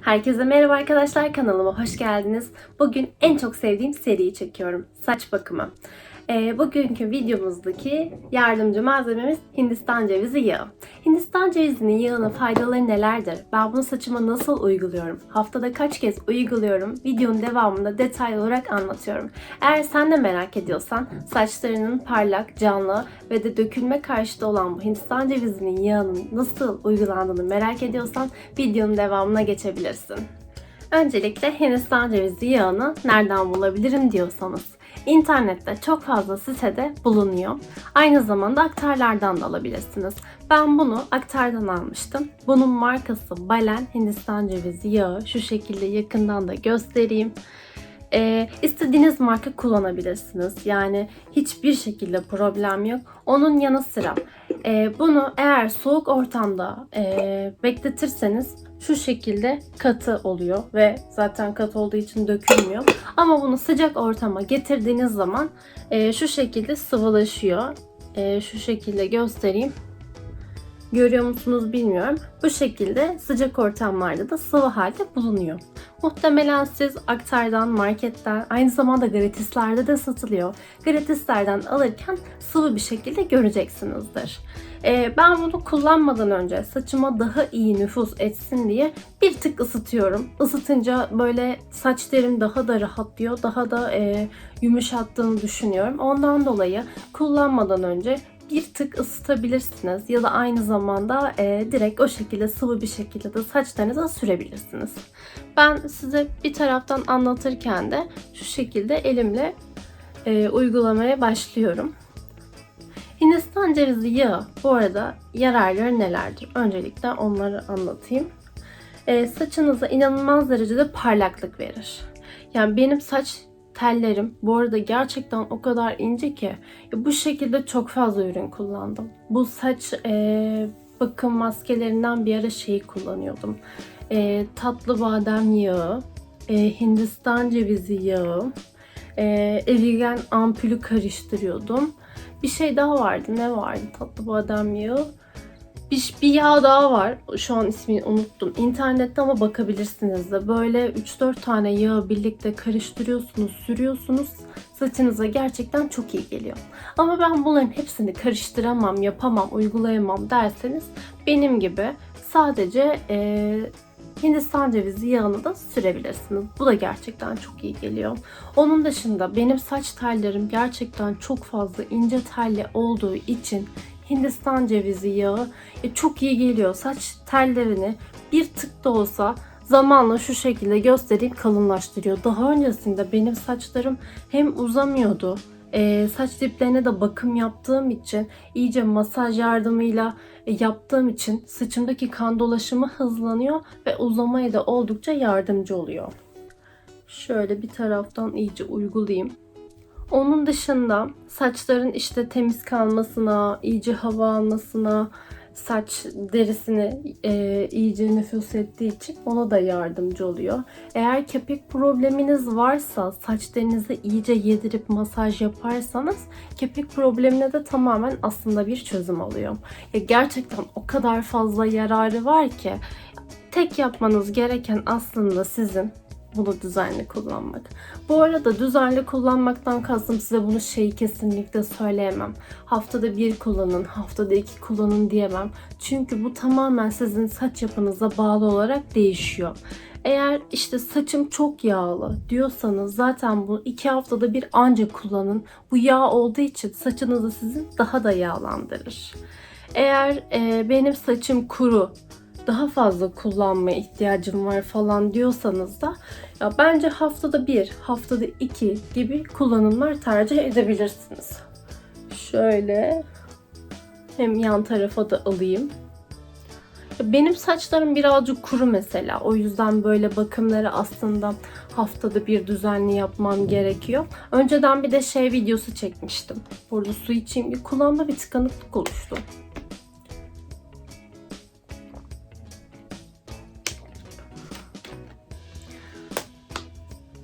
Herkese merhaba arkadaşlar kanalıma hoş geldiniz. Bugün en çok sevdiğim seriyi çekiyorum. Saç bakımı. Ee, bugünkü videomuzdaki yardımcı malzememiz Hindistan cevizi yağı. Hindistan cevizinin yağının faydaları nelerdir? Ben bunu saçıma nasıl uyguluyorum? Haftada kaç kez uyguluyorum? Videonun devamında detaylı olarak anlatıyorum. Eğer sen de merak ediyorsan saçlarının parlak, canlı ve de dökülme karşıtı olan bu Hindistan cevizinin yağının nasıl uygulandığını merak ediyorsan videonun devamına geçebilirsin. Öncelikle Hindistan cevizi yağını nereden bulabilirim diyorsanız. İnternette çok fazla sitede bulunuyor. Aynı zamanda aktarlardan da alabilirsiniz. Ben bunu aktardan almıştım. Bunun markası Balen Hindistan cevizi yağı. Şu şekilde yakından da göstereyim. Ee, istediğiniz marka kullanabilirsiniz. Yani hiçbir şekilde problem yok. Onun yanı sıra e, bunu eğer soğuk ortamda e, bekletirseniz şu şekilde katı oluyor ve zaten katı olduğu için dökülmüyor. Ama bunu sıcak ortama getirdiğiniz zaman e, şu şekilde sıvılaşıyor. E, şu şekilde göstereyim. Görüyor musunuz bilmiyorum. Bu şekilde sıcak ortamlarda da sıvı halde bulunuyor. Muhtemelen siz aktardan, marketten, aynı zamanda gratislerde de satılıyor. Gratislerden alırken sıvı bir şekilde göreceksinizdir. Ee, ben bunu kullanmadan önce saçıma daha iyi nüfus etsin diye bir tık ısıtıyorum. Isıtınca böyle saç derim daha da rahatlıyor, daha da e, yumuşattığını düşünüyorum. Ondan dolayı kullanmadan önce bir tık ısıtabilirsiniz ya da aynı zamanda e, direkt o şekilde sıvı bir şekilde de saçlarınıza sürebilirsiniz. Ben size bir taraftan anlatırken de şu şekilde elimle e, uygulamaya başlıyorum. Hindistan cevizi yağı bu arada yararları nelerdir? Öncelikle onları anlatayım. E, saçınıza inanılmaz derecede parlaklık verir. Yani benim saç tellerim bu arada gerçekten o kadar ince ki bu şekilde çok fazla ürün kullandım. Bu saç e, bakım maskelerinden bir ara şeyi kullanıyordum. E, tatlı badem yağı, e, Hindistan cevizi yağı, e, erigen ampulü karıştırıyordum. Bir şey daha vardı. Ne vardı? Tatlı badem yağı. Bir, bir yağ daha var. Şu an ismini unuttum. İnternette ama bakabilirsiniz de. Böyle 3-4 tane yağı birlikte karıştırıyorsunuz, sürüyorsunuz. Saçınıza gerçekten çok iyi geliyor. Ama ben bunların hepsini karıştıramam, yapamam, uygulayamam derseniz benim gibi sadece e, Hindistan cevizi yağını da sürebilirsiniz. Bu da gerçekten çok iyi geliyor. Onun dışında benim saç tellerim gerçekten çok fazla ince telli olduğu için Hindistan cevizi yağı e, çok iyi geliyor. Saç tellerini bir tık da olsa zamanla şu şekilde göstereyim kalınlaştırıyor. Daha öncesinde benim saçlarım hem uzamıyordu e, saç diplerine de bakım yaptığım için iyice masaj yardımıyla e, yaptığım için saçımdaki kan dolaşımı hızlanıyor ve uzamaya da oldukça yardımcı oluyor. Şöyle bir taraftan iyice uygulayayım. Onun dışında saçların işte temiz kalmasına, iyice hava almasına, saç derisini e, iyice nüfus ettiği için ona da yardımcı oluyor. Eğer kepek probleminiz varsa saç derinizi iyice yedirip masaj yaparsanız kepek problemine de tamamen aslında bir çözüm oluyor. Ya gerçekten o kadar fazla yararı var ki tek yapmanız gereken aslında sizin bunu düzenli kullanmak. Bu arada düzenli kullanmaktan kastım size bunu şeyi kesinlikle söyleyemem. Haftada bir kullanın, haftada iki kullanın diyemem. Çünkü bu tamamen sizin saç yapınıza bağlı olarak değişiyor. Eğer işte saçım çok yağlı diyorsanız zaten bu iki haftada bir ancak kullanın. Bu yağ olduğu için saçınızı sizin daha da yağlandırır. Eğer e, benim saçım kuru, daha fazla kullanmaya ihtiyacım var falan diyorsanız da ya bence haftada bir, haftada iki gibi kullanımlar tercih edebilirsiniz. Şöyle hem yan tarafa da alayım. Benim saçlarım birazcık kuru mesela. O yüzden böyle bakımları aslında haftada bir düzenli yapmam gerekiyor. Önceden bir de şey videosu çekmiştim. Burada su içeyim bir kulağımda bir tıkanıklık oluştu.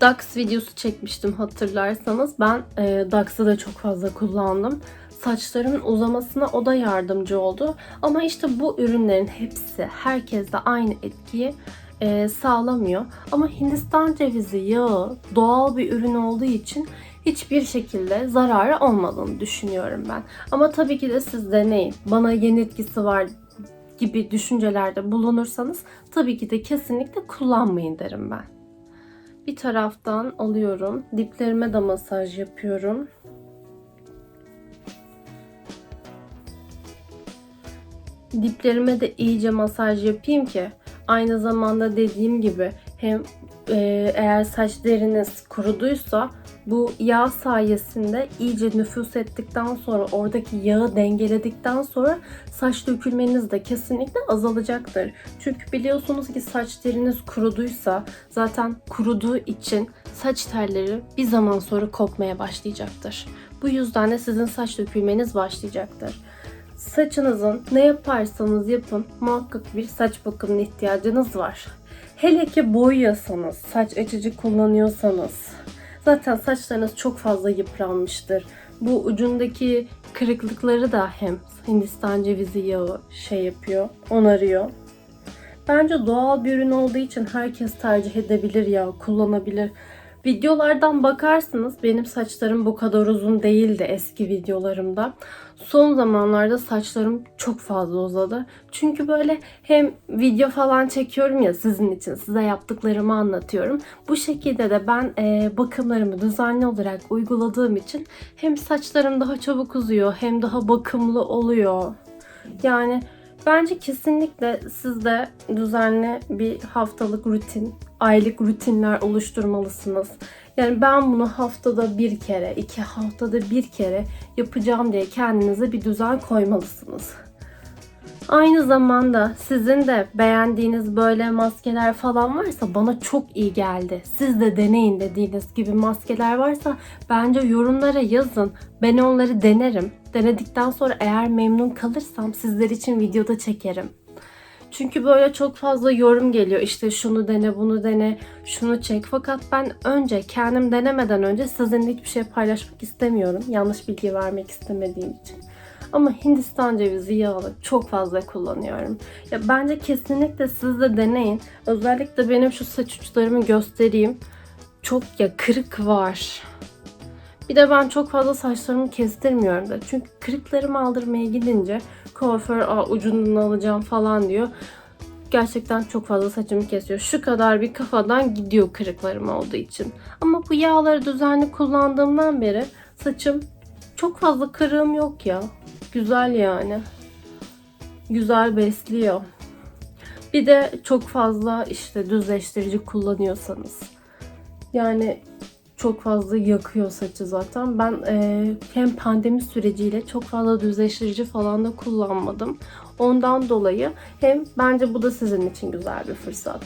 Dax videosu çekmiştim hatırlarsanız. Ben e, Dax'ı da çok fazla kullandım. Saçlarımın uzamasına o da yardımcı oldu. Ama işte bu ürünlerin hepsi herkeste aynı etkiyi e, sağlamıyor. Ama Hindistan cevizi yağı doğal bir ürün olduğu için hiçbir şekilde zararı olmadığını düşünüyorum ben. Ama tabii ki de siz deneyin. Bana yeni etkisi var gibi düşüncelerde bulunursanız tabii ki de kesinlikle kullanmayın derim ben. Bir taraftan alıyorum. Diplerime de masaj yapıyorum. Diplerime de iyice masaj yapayım ki aynı zamanda dediğim gibi hem e, eğer saç deriniz kuruduysa bu yağ sayesinde iyice nüfus ettikten sonra oradaki yağı dengeledikten sonra saç dökülmeniz de kesinlikle azalacaktır. Çünkü biliyorsunuz ki saç deriniz kuruduysa zaten kuruduğu için saç telleri bir zaman sonra kopmaya başlayacaktır. Bu yüzden de sizin saç dökülmeniz başlayacaktır. Saçınızın ne yaparsanız yapın muhakkak bir saç bakımına ihtiyacınız var. Hele ki boyuyorsanız, saç açıcı kullanıyorsanız zaten saçlarınız çok fazla yıpranmıştır. Bu ucundaki kırıklıkları da hem Hindistan cevizi yağı şey yapıyor, onarıyor. Bence doğal bir ürün olduğu için herkes tercih edebilir ya, kullanabilir. Videolardan bakarsınız benim saçlarım bu kadar uzun değildi eski videolarımda. Son zamanlarda saçlarım çok fazla uzadı. Çünkü böyle hem video falan çekiyorum ya sizin için size yaptıklarımı anlatıyorum. Bu şekilde de ben e, bakımlarımı düzenli olarak uyguladığım için hem saçlarım daha çabuk uzuyor hem daha bakımlı oluyor. Yani Bence kesinlikle siz de düzenli bir haftalık rutin, aylık rutinler oluşturmalısınız. Yani ben bunu haftada bir kere, iki haftada bir kere yapacağım diye kendinize bir düzen koymalısınız. Aynı zamanda sizin de beğendiğiniz böyle maskeler falan varsa bana çok iyi geldi. Siz de deneyin dediğiniz gibi maskeler varsa bence yorumlara yazın. Ben onları denerim. Denedikten sonra eğer memnun kalırsam sizler için videoda çekerim. Çünkü böyle çok fazla yorum geliyor. İşte şunu dene, bunu dene, şunu çek. Fakat ben önce kendim denemeden önce sizinle hiçbir şey paylaşmak istemiyorum. Yanlış bilgi vermek istemediğim için. Ama Hindistan cevizi yağını çok fazla kullanıyorum. Ya bence kesinlikle siz de deneyin. Özellikle benim şu saç uçlarımı göstereyim. Çok ya kırık var. Bir de ben çok fazla saçlarımı kestirmiyorum da. Çünkü kırıklarımı aldırmaya gidince kuaför Aa, ucundan alacağım falan diyor. Gerçekten çok fazla saçımı kesiyor. Şu kadar bir kafadan gidiyor kırıklarım olduğu için. Ama bu yağları düzenli kullandığımdan beri saçım çok fazla kırığım yok ya. Güzel yani. Güzel besliyor. Bir de çok fazla işte düzleştirici kullanıyorsanız. Yani çok fazla yakıyor saçı zaten. Ben e, hem pandemi süreciyle çok fazla düzleştirici falan da kullanmadım. Ondan dolayı hem bence bu da sizin için güzel bir fırsat.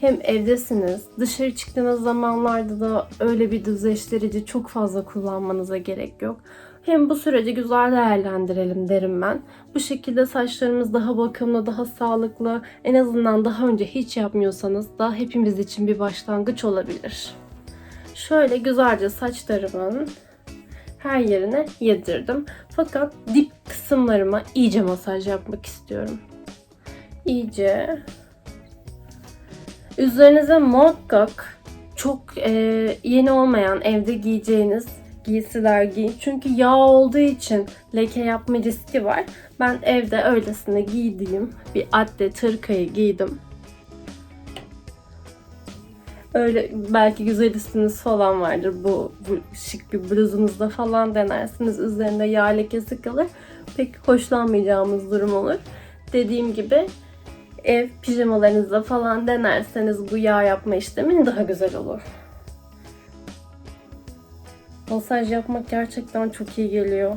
Hem evdesiniz, dışarı çıktığınız zamanlarda da öyle bir düzleştirici çok fazla kullanmanıza gerek yok. Hem bu süreci güzel değerlendirelim derim ben. Bu şekilde saçlarımız daha bakımlı, daha sağlıklı, en azından daha önce hiç yapmıyorsanız da hepimiz için bir başlangıç olabilir. Şöyle güzelce saçlarımın her yerine yedirdim. Fakat dip kısımlarıma iyice masaj yapmak istiyorum. İyice. Üzerinize muhakkak çok e, yeni olmayan evde giyeceğiniz giysiler giyin. Çünkü yağ olduğu için leke yapma riski var. Ben evde öylesine giydiğim bir atlet hırkayı giydim. Öyle belki güzel üstünüz falan vardır. Bu, bu şık bir bluzunuzda falan denersiniz. Üzerinde yağ lekesi kalır. Pek hoşlanmayacağımız durum olur. Dediğim gibi ev pijamalarınızda falan denerseniz bu yağ yapma işlemini daha güzel olur. Masaj yapmak gerçekten çok iyi geliyor.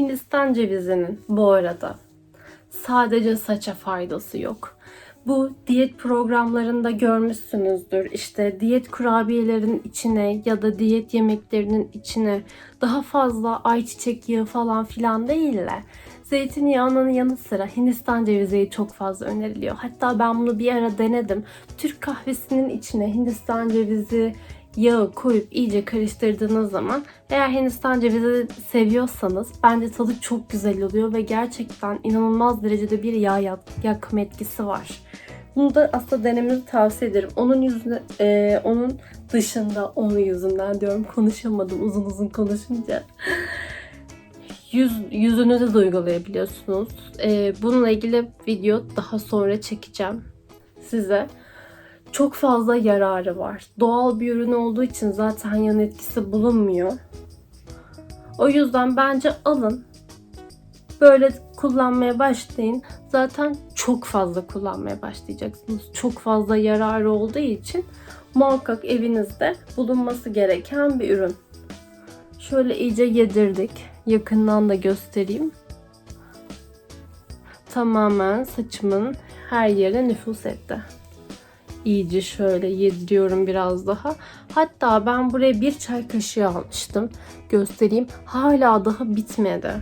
Hindistan cevizinin bu arada sadece saça faydası yok. Bu diyet programlarında görmüşsünüzdür. İşte diyet kurabiyelerin içine ya da diyet yemeklerinin içine daha fazla ayçiçek yağı falan filan değil de zeytinyağının yanı sıra Hindistan cevizi çok fazla öneriliyor. Hatta ben bunu bir ara denedim. Türk kahvesinin içine Hindistan cevizi yağı koyup iyice karıştırdığınız zaman eğer Hindistan cevizi seviyorsanız bence tadı çok güzel oluyor ve gerçekten inanılmaz derecede bir yağ yak- yakma etkisi var. Bunu da aslında denemenizi tavsiye ederim. Onun yüzüne, e, onun dışında, onun yüzünden diyorum konuşamadım uzun uzun konuşunca. Yüz, yüzünüze de uygulayabiliyorsunuz. E, bununla ilgili video daha sonra çekeceğim size. Çok fazla yararı var. Doğal bir ürün olduğu için zaten yan etkisi bulunmuyor. O yüzden bence alın. Böyle kullanmaya başlayın. Zaten çok fazla kullanmaya başlayacaksınız. Çok fazla yararı olduğu için muhakkak evinizde bulunması gereken bir ürün. Şöyle iyice yedirdik. Yakından da göstereyim. Tamamen saçımın her yere nüfus etti. İyice şöyle yediriyorum biraz daha. Hatta ben buraya bir çay kaşığı almıştım. Göstereyim. Hala daha bitmedi.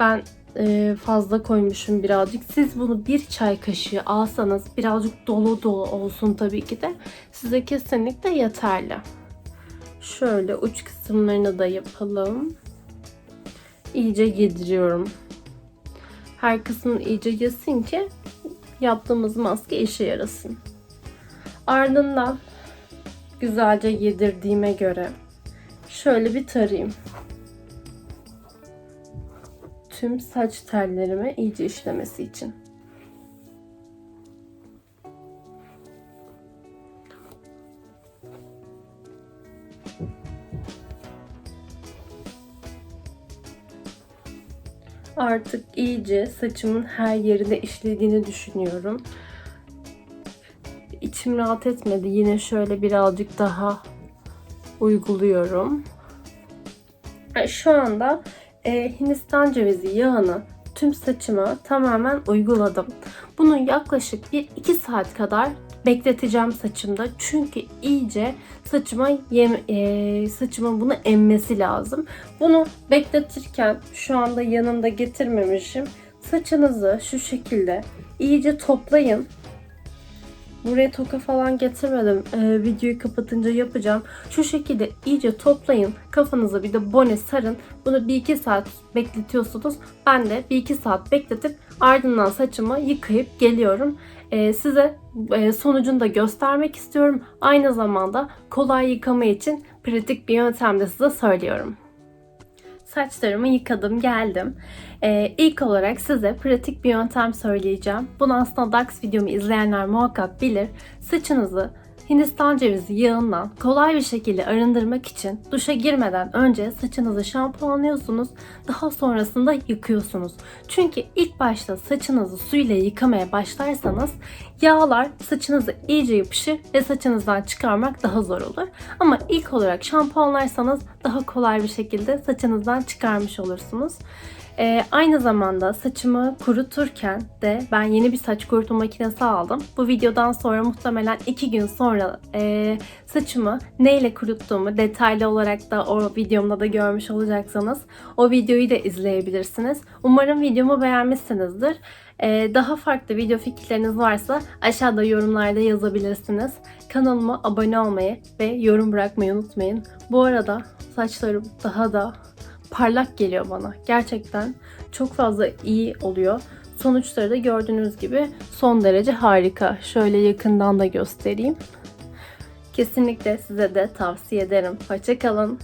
Ben e, fazla koymuşum birazcık. Siz bunu bir çay kaşığı alsanız birazcık dolu dolu olsun tabii ki de size kesinlikle yeterli. Şöyle uç kısımlarını da yapalım. İyice yediriyorum. Her kısmını iyice yesin ki yaptığımız maske işe yarasın. Ardından güzelce yedirdiğime göre şöyle bir tarayayım. Tüm saç tellerime iyice işlemesi için. Artık iyice saçımın her yerine işlediğini düşünüyorum. İçim rahat etmedi. Yine şöyle birazcık daha uyguluyorum. Şu anda e, Hindistan cevizi yağını tüm saçıma tamamen uyguladım. Bunu yaklaşık 1-2 saat kadar bekleteceğim saçımda. Çünkü iyice saçıma yem, e, saçımın bunu emmesi lazım. Bunu bekletirken şu anda yanımda getirmemişim. Saçınızı şu şekilde iyice toplayın. Buraya toka falan getirmedim. Ee, videoyu kapatınca yapacağım. Şu şekilde iyice toplayın. Kafanıza bir de bone sarın. Bunu 1-2 saat bekletiyorsunuz. Ben de 1-2 saat bekletip ardından saçımı yıkayıp geliyorum. Ee, size e, sonucunu da göstermek istiyorum. Aynı zamanda kolay yıkama için pratik bir yöntem de size söylüyorum. Saçlarımı yıkadım geldim. Ee, ilk olarak size pratik bir yöntem söyleyeceğim. Bunu aslında DAX videomu izleyenler muhakkak bilir. Saçınızı Hindistan cevizi yağından kolay bir şekilde arındırmak için duşa girmeden önce saçınızı şampuanlıyorsunuz. Daha sonrasında yıkıyorsunuz. Çünkü ilk başta saçınızı suyla yıkamaya başlarsanız yağlar saçınıza iyice yapışır ve saçınızdan çıkarmak daha zor olur. Ama ilk olarak şampuanlarsanız daha kolay bir şekilde saçınızdan çıkarmış olursunuz. Ee, aynı zamanda saçımı kuruturken de ben yeni bir saç kurutma makinesi aldım. Bu videodan sonra muhtemelen 2 gün sonra e, saçımı neyle kuruttuğumu detaylı olarak da o videomda da görmüş olacaksanız o videoyu da izleyebilirsiniz. Umarım videomu beğenmişsinizdir. Ee, daha farklı video fikirleriniz varsa aşağıda yorumlarda yazabilirsiniz. Kanalıma abone olmayı ve yorum bırakmayı unutmayın. Bu arada saçlarım daha da parlak geliyor bana. Gerçekten çok fazla iyi oluyor. Sonuçları da gördüğünüz gibi son derece harika. Şöyle yakından da göstereyim. Kesinlikle size de tavsiye ederim. Hoşçakalın.